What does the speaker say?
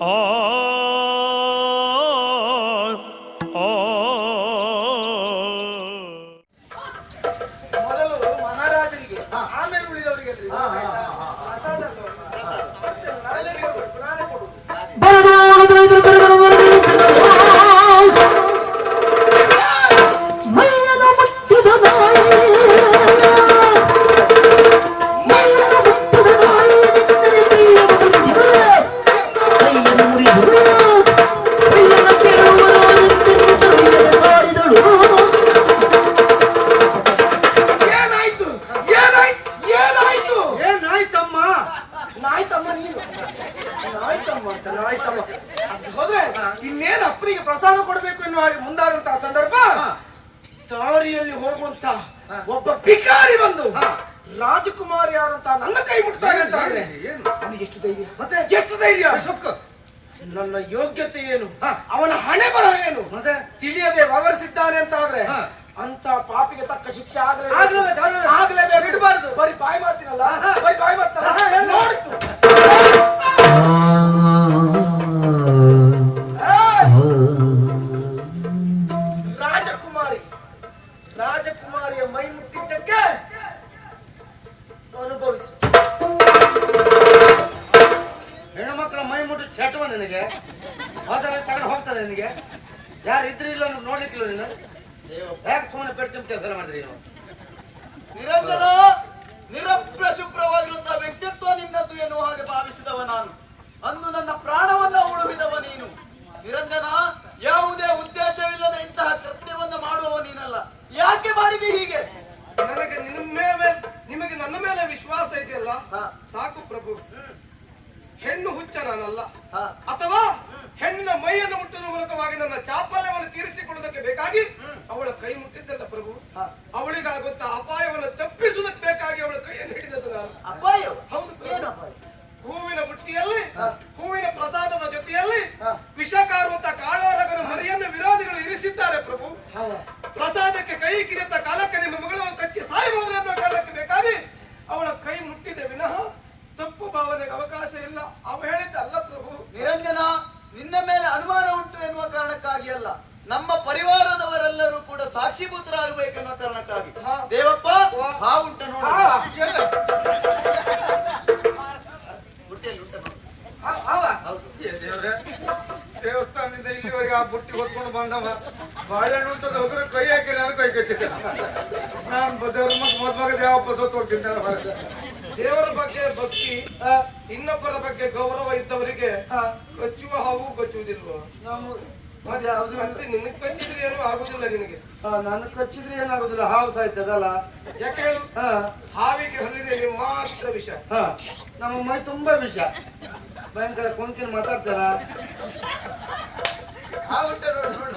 ಆ ಅದು ಹೋದ್ರೆ ಇನ್ನೇನು ಅಪ್ಪನಿಗೆ ಪ್ರಸಾದ ಕೊಡಬೇಕು ಎನ್ನುವ ಹಾಗೆ ಮುಂದಾದಂತಹ ಸಂದರ್ಭ ದಾರಿಯಲ್ಲಿ ಹೋಗುವಂತ ಒಬ್ಬ ಭಿಕಾರಿ ಬಂದು ರಾಜಕುಮಾರಿ ಆದಂತಹ ನನ್ನ ಕೈ ಮುಟ್ತಾರೆ ಅಂತ? ಅವನಿಗೆ ಎಷ್ಟು ಧೈರ್ಯ? ಮತ್ತೆ? ಎಷ್ಟು ಧೈರ್ಯ? ನನ್ನ ಯೋಗ್ಯತೆ ಏನು? ಅವನ ಹಣೆ ಬರಹ ಏನು? ಮತ್ತೆ? ರಾಜಕುಮಾರಿ ರಾಜಕುಮಾರಿಯ ಮೈ ಮುಟ್ಟಿದ್ದಕ್ಕೆ ಅನುಭವಿಸು. ಹೆಣ್ಣು ಮಕ್ಕಳ ಮೈ ಮುಟ್ಟ ಚಟವ ನಿನಗೆ ಅದರ ತಗೊಂಡು ಹೋಗ್ತದೆ ನಿನಗೆ. ಯಾರು ಇದ್ರಿ ಇಲ್ಲ ನೋಡ್ಲಿಕ್ಕಿಲ್ಲ ನೀನು. ಯಾಕೆ ಫೋನ್ ಪೆಡ್ತೀನಿ ಕೆಲಸ ಮಾಡಿದ್ರಿ ನೀವು ನಿರಂತರ ನಿರಪ್ರಶುಭ್ರವಾಗಿರುವಂತಹ ವ್ಯಕ್ತಿತ್ವ ನಿನ್ನದು ಎನ್ನುವ ಹಾಗೆ ಭಾವಿಸಿದವ ನಾನು. ಅಥವಾ ಹೆಣ್ಣಿನ ಮೈಯನ್ನು ಮುಟ್ಟುವ ಮೂಲಕವಾಗಿ ನನ್ನ ಚಾಪಲ್ಯವನ್ನು ತೀರಿಸಿಕೊಳ್ಳುವುದಕ್ಕೆ ಬೇಕಾಗಿ ಅವಳ ಕೈ ಮುಟ್ಟಿದ್ದಲ್ಲ ಪ್ರಭು ಅವಳಿಗಾಗುವಂತ ಅವಳಿಗಾಗುತ್ತ ಅಪಾಯವನ್ನು ತಪ್ಪಿಸುವುದಕ್ಕೆ ಬೇಕಾಗಿ ಅವಳ ಕೈಯನ್ನು ಹಿಡಿದದ್ದು ನಾನು. ಅಪಾಯ? ಹೌದು ಹೂವಿನ ಬುಟ್ಟಿಯಲ್ಲಿ ಹೂವಿನ ಪ್ರಸಾದದ ಜೊತೆಯಲ್ಲಿ ವಿಷಕಾರುವಂತ ವಿಷ ಅಲ್ಲ ನಮ್ಮ ಪರಿವಾರದವರೆಲ್ಲರೂ ಕೂಡ ಸಾಕ್ಷೀಭೂತರಾಗಬೇಕೆನ್ನುವ ಕಾರಣಕ್ಕಾಗಿ. ದೇವಪ್ಪ ಹಾ. ಉಂಟ ನೋಡು. ದೇವಸ್ಥಾನದಿಂದ ಇಲ್ಲಿವರೆಗೆ ಆ ಬುಟ್ಟಿ ಹೊತ್ಕೊಂಡು ಬಂದವ. ಬಾಳೆಹಣ್ಣು ಉಂಟದ ಹೋಗ್ರೆ ಕೈ ಹಾಕಿ ನಾನು ಕೈ ಕಟ್ಟಿದ್ದೆ ನಾನು ದೇವ್ರ ಮಗ ಮದ್ಮಗ ದೇವಪ್ಪ ಸತ್ತು ಹೋಗ್ತಿದ್ದೆ ದೇವರ ಬಗ್ಗೆ ಭಕ್ತಿ ಇನ್ನೊಬ್ಬರ ಬಗ್ಗೆ ಗೌರವ ಇದ್ದವರಿಗೆ ಕಚ್ಚುವ ಹಾವು ಕಚ್ಚುವುದಿಲ್ವ ನಮ್ಮ ಮತ್ತೆ ಯಾವ್ದು ಮತ್ತೆ ನಿನಗೆ ಕಚ್ಚಿದ್ರೆ ಏನೂ ಆಗುದಿಲ್ಲ ನಿನಗೆ. ನನ್ನ ಕಚ್ಚಿದ್ರೆ ಏನಾಗುದಿಲ್ಲ? ಹಾವು ಸಾಯ್ತದಲ್ಲ? ಯಾಕೆ ಹೇಳು? ಹಾ. ಹಾವಿಗೆ ಹಲ್ಲಿನಲ್ಲಿ ಮಾತ್ರ ವಿಷ. ಹಾ. ನಮ್ಮ ಮೈ ತುಂಬಾ ವಿಷ. ಭಯಂಕರ ಕೊಂಕಿನ ಮಾತಾಡ್ತಾರ? ಹಾವುಂಟ ನೋಡು ನೋಡು.